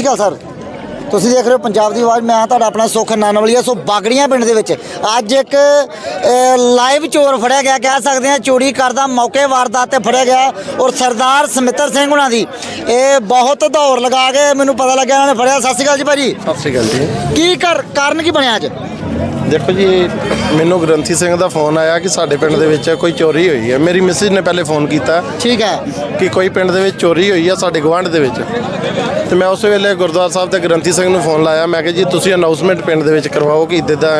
ਸ਼੍ਰੀ ਅਕਾਲ sir. ਤੁਸੀਂ ਦੇਖ ਰਹੇ ਹੋ ਪੰਜਾਬ ਦੀ ਆਵਾਜ਼। ਮੈਂ ਤੁਹਾਡਾ ਆਪਣਾ ਸੁਖ ਨਾਨਵਲੀਆ। ਸੋ ਬਾਗੜੀਆਂ ਪਿੰਡ ਦੇ ਵਿੱਚ ਅੱਜ ਇੱਕ ਲਾਈਵ ਚੋਰ ਫੜਿਆ ਗਿਆ। ਕਹਿ ਸਕਦੇ ਹਾਂ ਚੋਰੀ ਕਰਦਾ ਮੌਕੇ ਵਾਰਦਾਤ ਤੇ ਫੜਿਆ ਗਿਆ। ਔਰ ਸਰਦਾਰ ਸਮਿੱਤਰ ਸਿੰਘ ਹੁਣਾਂ ਦੀ ਇਹ ਬਹੁਤ ਦੌਰ ਲਗਾ ਕੇ ਮੈਨੂੰ ਪਤਾ ਲੱਗਿਆ ਇਹਨਾਂ ਨੇ ਫੜਿਆ। ਸਤਿ ਸ਼੍ਰੀ ਅਕਾਲ ਜੀ ਭਾਜੀ। ਸਤਿ ਸ਼੍ਰੀ ਅਕਾਲ ਜੀ। ਕੀ ਕਰ ਕਾਰਨ ਕੀ ਬਣਿਆ ਅੱਜ? ਦੇਖੋ ਜੀ ਮੈਨੂੰ ਗ੍ਰੰਥੀ ਸਿੰਘ ਦਾ ਫੋਨ ਆਇਆ ਕਿ ਸਾਡੇ ਪਿੰਡ ਦੇ ਵਿੱਚ ਕੋਈ ਚੋਰੀ ਹੋਈ ਹੈ। ਮੇਰੀ ਮਿਸਿਸ ਨੇ ਪਹਿਲੇ ਫੋਨ ਕੀਤਾ ਠੀਕ ਹੈ। ਕਿ ਕੋਈ ਪਿੰਡ ਦੇ ਵਿੱਚ ਚੋਰੀ ਹੋਈ ਹੈ ਸਾਡੇ ਗਵਾਂਢ ਦੇ ਵਿੱਚ। ਤੇ ਮੈਂ ਉਸ ਵੇਲੇ ਗੁਰਦੁਆਰਾ ਸਾਹਿਬ ਤੇ ਗ੍ਰੰਥੀ ਸਿੰਘ ਨੂੰ ਫੋਨ ਲਾਇਆ। ਮੈਂ ਕਿਹਾ ਜੀ ਤੁਸੀਂ ਅਨਾਉਂਸਮੈਂਟ ਪਿੰਡ ਦੇ ਵਿੱਚ ਕਰਵਾਓ ਕਿ ਇੱਦਾਂ ਦਾ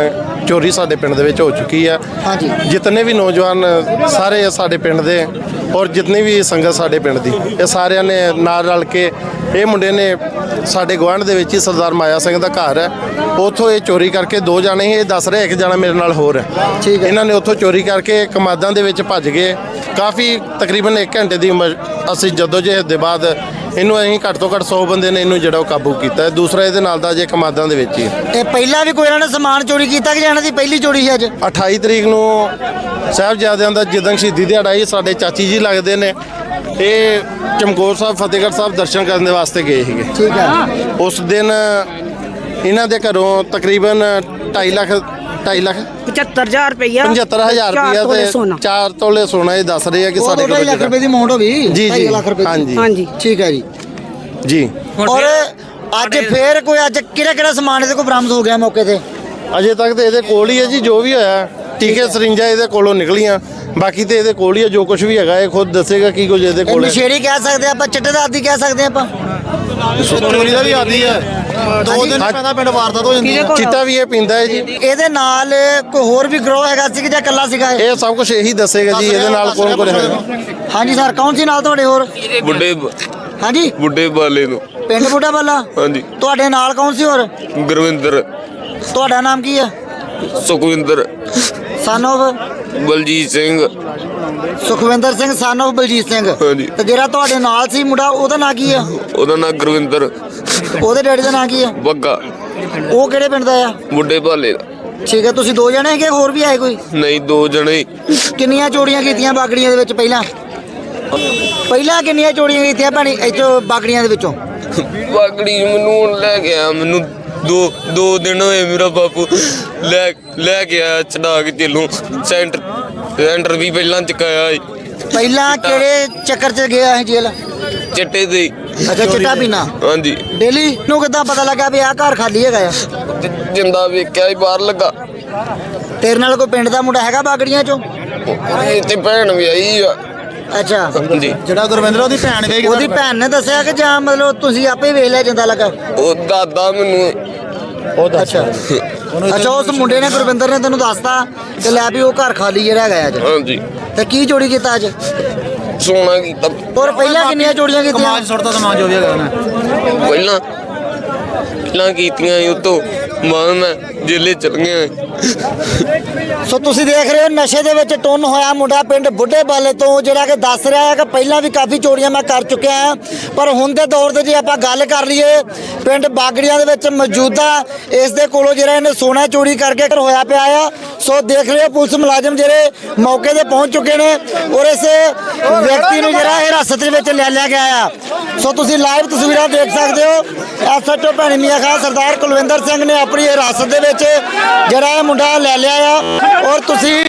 ਚੋਰੀ ਸਾਡੇ ਪਿੰਡ ਦੇ ਵਿੱਚ ਹੋ ਚੁੱਕੀ ਹੈ। ਹਾਂਜੀ। ਜਿਤਨੇ ਵੀ ਨੌਜਵਾਨ ਸਾਰੇ ਸਾਡੇ ਪਿੰਡ ਦੇ ਔਰ ਜਿਤਨੀ ਵੀ ਸੰਗਤ ਸਾਡੇ ਪਿੰਡ ਦੀ ਇਹ ਸਾਰਿਆਂ ਨੇ ਨਾਲ ਰਲ ਕੇ ਇਹ ਮੁੰਡੇ ਨੇ ਸਾਡੇ ਗਵਾਂਢ ਦੇ ਵਿੱਚ ਹੀ ਸਰਦਾਰ ਮਾਇਆ ਸਿੰਘ ਦਾ ਘਰ ਹੈ। ਉੱਥੋਂ ਇਹ ਚੋਰੀ ਕਰਕੇ ਦੋ ਜਾਣੇ ਸੀ ਇਹ ਦੱਸ ਰਿਹਾ ਇੱਕ ਜਾਣਾ ਮੇਰੇ ਨਾਲ ਹੋਰ ਹੈ। ਠੀਕ ਹੈ। ਇਹਨਾਂ ਨੇ ਉੱਥੋਂ ਚੋਰੀ ਕਰਕੇ ਕਮਾਦਾਂ ਦੇ ਵਿੱਚ ਭੱਜ ਗਏ। ਕਾਫੀ ਤਕਰੀਬਨ 1 ਘੰਟੇ ਦੀ ਅਸੀਂ ਜਦੋਜਹਿਦ ਦੇ ਬਾਅਦ ਇਹਨੂੰ ਅਸੀਂ ਘੱਟ ਤੋਂ ਘੱਟ 100 ਬੰਦੇ ਨੇ ਇਹਨੂੰ ਜਿਹੜਾ ਉਹ ਕਾਬੂ ਕੀਤਾ ਹੈ। ਦੂਸਰਾ ਇਹਦੇ ਨਾਲ ਦਾ ਜੇ ਕਮਾਦਾਂ ਦੇ ਵਿੱਚ ਹੀ ਹੈ। ਇਹ ਪਹਿਲਾਂ ਵੀ ਕੋਈ ਇਹਨਾਂ ਨੇ ਸਮਾਨ ਚੋਰੀ ਕੀਤਾ ਕਿ ਜਾਂ ਇਹਨਾਂ ਦੀ ਪਹਿਲੀ ਚੋਰੀ ਸੀ ਅੱਜ? 28 ਤਰੀਕ ਨੂੰ ਸਾਹਿਬਜ਼ਾਦਿਆਂ ਦਾ ਜਿੱਦਣ ਸ਼ਹੀਦੀ ਦਿਹਾੜਾ ਸੀ ਸਾਡੇ ਚਾਚੀ ਜੀ ਲੱਗਦੇ ਨੇ। ਇਹ ਚਮਕੌਰ ਸਾਹਿਬ ਫਤਿਹਗੜ੍ਹ ਸਾਹਿਬ ਦਰਸ਼ਨ ਕਰਨ ਦੇ ਵਾਸਤੇ ਗਏ ਸੀਗੇ। ਠੀਕ ਹੈ। ਉਸ ਦਿਨ ਇਹਨਾਂ ਦੇ ਘਰੋਂ ਤਕਰੀਬਨ 2.5 ਲੱਖ 2.5 ਲੱਖ? 75000 ਰੁਪਇਆ 75000 ਚਾਰ ਤੋਲੇ ਰੁਪਇਆ ਤੇ 4 ਤੋਲੇ ਸੋਨਾ ਇਹ ਦੱਸ ਰਹੇ ਆ ਕਿ ਸਾਡੇ 2.5 ਕੋਲ ਲੱਖ ਰੁਪਏ ਦੀ ਅਮਾਉਂਟ ਹੋ ਗਈ ਜੀ, ਜੀ, ਲੱਖ ਰੁਪਏ। ਹਾਂਜੀ। ਹਾਂਜੀ। ਠੀਕ ਹੈ ਜੀ। ਜੀ। ਔਰ ਅੱਜ ਫੇਰ ਕੋਈ ਅੱਜ ਕਿਹੜਾ ਕਿਹੜਾ ਸਮਾਨ ਇਹਦੇ ਕੋਲ ਬਰਾਮਦ ਹੋ ਗਿਆ ਮੌਕੇ ਤੇ? ਅਜੇ ਤੱਕ ਤੇ ਇਹਦੇ ਕੋਲ ਹੀ ਹੈ ਜੀ ਜੋ ਵੀ ਹੋਇਆ। ਟੀਕੇ ਸਰਿੰਜਾਂ ਇਹਦੇ ਕੋਲੋਂ ਨਿਕਲੀਆਂ। ਬਾਕੀ ਤੇ ਇਹਦੇ ਕੋਲ ਹੀ ਹੈ ਜੋ ਕੁਝ ਵੀ ਹੈਗਾ ਇਹ ਖੁਦ ਦੱਸੇਗਾ ਕੀ ਕੁਝ ਇਹਦੇ ਇਹ ਕੋਲ ਹੈ। ਨਸ਼ੇੜੀ ਕਹਿ ਸਕਦੇ ਆਪਾਂ ਚਿੱਟੇ ਦਾ ਆਦੀ ਕਹਿ ਸਕਦੇ ਆਪਾਂ। ਚੋਰੀ ਦਾ ਵੀ ਆਦੀ ਹੈ ਦੋ ਦਿਨ। ਪਹਿਲਾਂ ਪਿੰਡ ਵਾਰਦਾਤ ਹੋ ਜਾਂਦੀ ਹੈ ਚਿੱਟਾ ਵੀ ਇਹ ਪੀਂਦਾ ਹੈ ਜੀ। ਇਹਦੇ ਨਾਲ ਕੋਈ ਹੋਰ ਵੀ ਗਰੋਹ ਹੈਗਾ ਸੀ ਕਿ ਜਾਂ ਇਕੱਲਾ ਸੀਗਾ ਇਹ? ਸਭ ਕੁਝ ਇਹੀ ਦੱਸੇਗਾ ਜੀ ਇਹਦੇ ਨਾਲ ਕੌਣ ਕੌਣ ਹੈਗਾ। ਹਾਂਜੀ ਸਰ ਕੌਣ ਸੀ ਨਾਲ ਤੁਹਾਡੇ ਹੋਰ? ਬੁੱਢੇ ਹਾਂਜੀ? ਬੁੱਢੇ ਬਾਲੇ ਨੂੰ। ਪਿੰਡ ਬੁੱਢਾ ਬੱਲਾ? ਹਾਂਜੀ। ਤੁਹਾਡੇ ਨਾਲ ਕੌਣ ਸੀ ਹੋਰ? ਗੁਰਵਿੰਦਰ। ਤੁਹਾਡਾ ਨਾਮ ਕੀ ਹੈ ਸੁਖਵਿੰਦਰ। ਸਨ ਬਲਜੀਤ ਸਿੰਘ। ਸੁਖਵਿੰਦਰ ਸਿੰਘ ਸਨ of ਬਲਜੀਤ ਸਿੰਘ। ਹਾਂਜੀ। ਤੇ ਜਿਹੜਾ ਤੁਹਾਡੇ ਨਾਲ ਸੀ ਮੁੰਡਾ ਉਹਦਾ ਨਾਂ ਕੀ ਆ? ਉਹਦਾ ਨਾਂ ਗੁਰਵਿੰਦਰ। ਉਹਦੇ ਡੈਡੀ ਦਾ ਨਾਂ ਕੀ ਆ? ਬੱਗਾ। ਉਹ ਕਿਹੜੇ ਪਿੰਡ ਦਾ ਆ? ਬੁੱਢੇ ਬਾਲੇ ਦਾ। ਠੀਕ ਹੈ ਤੁਸੀਂ ਦੋ ਜਣੇ ਹੈਗੇ ਹੋਰ ਵੀ ਆਏ ਕੋਈ? ਨਹੀਂ ਦੋ ਜਣੇ। ਕਿੰਨੀਆਂ ਚੋਰੀਆਂ ਕੀਤੀਆਂ ਬਾਗੜੀਆਂ ਦੇ ਵਿੱਚ ਪਹਿਲਾਂ? ਪਹਿਲਾਂ ਕਿੰਨੀਆਂ ਚੋਰੀਆਂ ਕੀਤੀਆਂ ਭੈਣੀ ਇੱਥੋਂ ਬਾਗੜੀਆਂ ਦੇ ਵਿੱਚੋਂ? ਬਾਗੜੀ ਮੈਨੂੰ ਹੁਣ ਲੈ ਗਿਆ ਮੈਨੂੰ ਦੋ ਦੋ ਦਿਨ ਹੋਏ ਮੇਰਾ ਬਾਪੂ ਲੈ ਲੈ ਗਿਆ ਚੜਾ ਕੇ ਸੈਂਟਰ ਸੈਂਟਰ ਵੀ ਪਹਿਲਾਂ ਚੁਕਾਇਆ। ਪਹਿਲਾਂ ਕਿਹੜੇ ਚੱਕਰ 'ਚ ਗਿਆ ਸੀ ਜੇਲ੍ਹ? ਚਿੱਟੇ ਦੇ। ਅੱਛਾ ਚਿੱਟਾ ਪੀਣਾ? ਹਾਂਜੀ। ਡੇਲੀ? ਨੂੰ ਕਿੱਦਾਂ ਪਤਾ ਲੱਗਾ ਵੀ ਆਹ ਘਰ ਖਾਲੀ ਹੈਗਾ ਆ? ਜਿੰਦਾ ਵੇਖਿਆ ਹੀ ਬਾਹਰ ਲੱਗਾ। ਤੇਰੇ ਨਾਲ ਕੋਈ ਪਿੰਡ ਦਾ ਮੁੰਡਾ ਹੈਗਾ ਬਾਗੜੀਆਂ 'ਚੋਂ? ਉਹਦੀ ਤੇ ਭੈਣ ਵੀ ਆਈ ਆ। ਅੱਛਾ। ਜਿਹੜਾ ਗੁਰਵਿੰਦਰ ਉਹਦੀ ਭੈਣ ਵੇਖ ਉਹਦੀ ਭੈਣ ਨੇ ਦੱਸਿਆ ਕਿ ਜਾਂ ਮਤਲਬ ਤੁਸੀਂ ਆਪੇ ਵੇਖ ਲਿਆ ਜਾਂਦਾ ਲੱਗਾ। ਉਹ ਦਾਦਾ ਮੈਨੂੰ ਉਹ ਅੱਛਾ। ਅੱਛਾ ਉਸ ਮੁੰਡੇ ਨੇ ਗੁਰਵਿੰਦਰ ਨੇ ਤੈਨੂੰ ਦੱਸਤਾ ਕਿ ਲੈ ਵੀ ਉਹ ਘਰ ਖਾਲੀ ਜਿਹੜਾ ਹੈਗਾ ਅੱਜ। ਹਾਂਜੀ। ਤੇ ਕੀ ਚੋਰੀ ਕੀਤਾ ਅੱਜ? ਸੋਨਾ ਕੀਤਾ। ਔਰ ਪਹਿਲਾਂ ਕਿੰਨੀਆਂ ਚੋਰੀਆਂ ਕੀਤੀਆਂ? ਕਮਾਜ ਸੁੱਟਦਾ ਸਮਾਨ ਜੋ ਵੀ ਹੈਗਾ ਉਹਨੇ ਪਹਿਲਾਂ ਪਹਿਲਾਂ ਕੀਤੀਆਂ ਉਤੋਂ ਬਾਅਦ ਮੈਂ ਜੇਲੇ ਚਲ ਗਿਆ। ਸੋ ਤੁਸੀਂ ਦੇਖ ਰਹੇ ਹੋ ਨਸ਼ੇ ਦੇ ਵਿੱਚ ਟੁੰਨ ਹੋਇਆ ਮੁੰਡਾ ਪਿੰਡ ਬੁੱਢੇ ਬਾਲੇ ਤੋਂ, ਜਿਹੜਾ ਕਿ ਦੱਸ ਰਿਹਾ ਹੈ ਕਿ ਪਹਿਲਾਂ ਵੀ ਕਾਫੀ ਚੋਰੀਆਂ ਮੈਂ ਕਰ ਚੁੱਕਿਆ ਹਾਂ, ਪਰ ਹੁਣ ਦੇ ਦੌਰ ਤੇ ਜੇ ਆਪਾਂ ਗੱਲ ਕਰ ਲਈਏ, ਪਿੰਡ ਬਾਗੜੀਆਂ ਦੇ ਵਿੱਚ ਮੌਜੂਦਾ ਇਸ ਦੇ ਕੋਲੋਂ ਜਿਹੜਾ ਇਹਨੇ ਸੋਨਾ ਚੋਰੀ ਕਰਕੇ ਘਰ ਹੋਇਆ ਪਿਆ ਆ। ਸੋ ਦੇਖ ਰਹੇ ਹੋ ਪੁਲਿਸ ਮੁਲਾਜ਼ਮ ਜਿਹੜੇ ਮੌਕੇ ਤੇ ਪਹੁੰਚ ਚੁੱਕੇ ਨੇ ਔਰ ਇਸ ਵਿਅਕਤੀ ਨੂੰ ਜਿਹੜਾ ਹਿਰਾਸਤ ਦੇ ਵਿੱਚ ਲੈ ਲਿਆ ਗਿਆ ਆ। ਸੋ ਤੁਸੀਂ ਲਾਈਵ ਤਸਵੀਰਾਂ ਦੇਖ ਸਕਦੇ ਹੋ। ਐਸਐਚਓ ਭੈਣੀ ਮੀਆਂ ਖਾਨ ਸਰਦਾਰ ਕੁਲਵਿੰਦਰ ਸਿੰਘ ਨੇ ਆਪਣੀ ਹਿਰਾਸਤ ਦੇ ਵਿੱਚ ਜਿਹੜਾ ਮੁੰਡਾ ਲੈ ਲਿਆ ਆ ਔਰ ਤੁਸੀਂ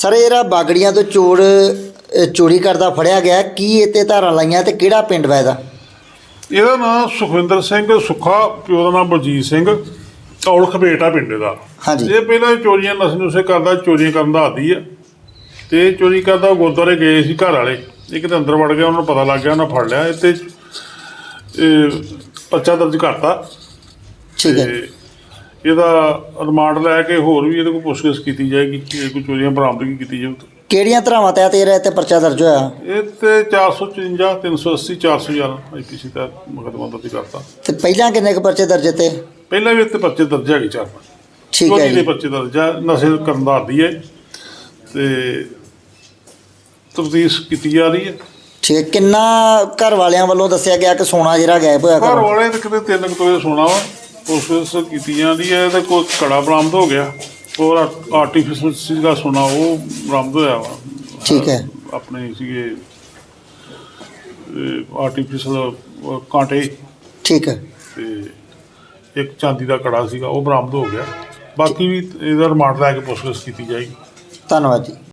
ਸਰ ਇਹ ਜਿਹੜਾ ਬਾਗੜੀਆਂ ਤੋਂ ਚੋਰ ਚੋਰੀ ਕਰਦਾ ਫੜਿਆ ਗਿਆ ਕੀ ਇਹ ਤੇ ਧਾਰਾਂ ਲਾਈਆਂ ਤੇ ਕਿਹੜਾ ਪਿੰਡ ਵਾ ਇਹਦਾ? ਇਹਦਾ ਨਾਮ ਸੁਖਵਿੰਦਰ ਸਿੰਘ ਸੁੱਖਾ ਪਿਓ ਦਾ ਨਾਮ ਬਲਜੀਤ ਸਿੰਘ ਔਲਖ ਬੇਟਾ ਪਿੰਡ ਦਾ। ਹਾਂਜੀ। ਇਹ ਪਹਿਲਾਂ ਚੋਰੀਆਂ ਨਸ਼ੇ ਨੁਸ਼ੇ ਕਰਦਾ ਚੋਰੀਆਂ ਕਰਨ ਦਾ ਆਦੀ ਆ। ਤੇ ਇਹ ਚੋਰੀ ਕਰਦਾ ਉਹ ਗੁਰਦੁਆਰੇ ਗਏ ਸੀ ਘਰ ਵਾਲੇ। ਇੱਕ ਤੇ ਅੰਦਰ ਵੜ ਗਿਆ ਉਹਨਾਂ ਨੂੰ ਪਤਾ ਲੱਗ ਗਿਆ ਉਹਨਾਂ ਫੜ ਲਿਆ ਇਹ ਤੇ ਇਹ ਪਰਚਾ ਦਰਜ ਕਰਤਾ। ਠੀਕ ਹੈ। ਇਹਦਾ ਰਿਮਾਂਡ ਲੈ ਕੇ ਹੋਰ ਵੀ ਇਹਦੇ ਕੋਲ ਪੁੱਛਗਿੱਛ ਕੀਤੀ ਜਾਏਗੀ ਕਿ ਇਹ ਕੋਈ ਚੋਰੀਆਂ ਬਰਾਮਦਗੀ ਕੀਤੀ ਜਾਊ ਕਿਹੜੀਆਂ ਧਰਾਵਾਂ ਤਹਿਤ ਇਹਦਾ ਤੇ ਪਰਚਾ ਦਰਜ ਹੋਇਆ? ਇਹ ਤੇ 454 380 411 ਆਈਪੀਸੀ ਦਾ ਮੁਕੱਦਮਾ ਦਰਜ ਕਰਤਾ। ਤੇ ਪਹਿਲਾਂ ਕਿੰਨੇ ਕੁ ਪਰਚੇ ਦਰਜ ਤੇ? ਪਹਿਲਾਂ ਵੀ ਇੱਥੇ ਪਰਚੇ ਦਰਜ ਹੈਗੇ ਚਾਰ ਪੰਜ। ਠੀਕ ਹੈ ਚੋਰੀ ਦੇ ਜੀ। ਪਰਚੇ ਦਰਜ ਨਸ਼ੇ ਕਰਨ ਦਾ ਆਦੀ ਹੈ। ਤੇ ਤਫਤੀਸ਼ ਕੀਤੀ ਜਾ ਰਹੀ ਹੈ। ਠੀਕ ਹੈ। ਕਿੰਨਾ ਘਰ ਵਾਲਿਆਂ ਵੱਲੋਂ ਦੱਸਿਆ ਗਿਆ ਕਿ ਸੋਨਾ ਜਿਹੜਾ ਗਾਇਬ ਹੋਇਆ ਘਰ? ਘਰੋਂ ਵਾਲੇ ਤੇ ਕਿਤੇ ਤਿੰਨ ਕੁ ਤੋਲੇ ਸੋਨਾ ਵਾ ਪੁੱਛਗਿੱਛ ਕੀਤੀ ਜਾਂਦੀ ਹੈ ਤੇ ਕੋਈ ਕੜਾ ਬਰਾਮਦ ਹੋ ਗਿਆ ਔਰ ਆਰਟੀਫੀਸ਼ੀਅਲ ਸੀਗਾ ਸੋਨਾ ਉਹ ਬਰਾਮਦ ਹੋਇਆ ਵਾ। ਠੀਕ ਹੈ। ਆਪਣੇ ਸੀਗੇ ਆਰਟੀਫੀਸ਼ੀਅਲ ਕਾਂਟੇ। ਠੀਕ ਹੈ। ਤੇ ਇੱਕ ਚਾਂਦੀ ਦਾ ਕੜਾ ਸੀਗਾ ਉਹ ਬਰਾਮਦ ਹੋ ਗਿਆ। ਬਾਕੀ ਵੀ ਇਹਦਾ ਰਿਮਾਂਡ ਲੈ ਕੇ ਪੁੱਛਗਿੱਛ ਕੀਤੀ ਜਾਏਗੀ। ਧੰਨਵਾਦ ਜੀ।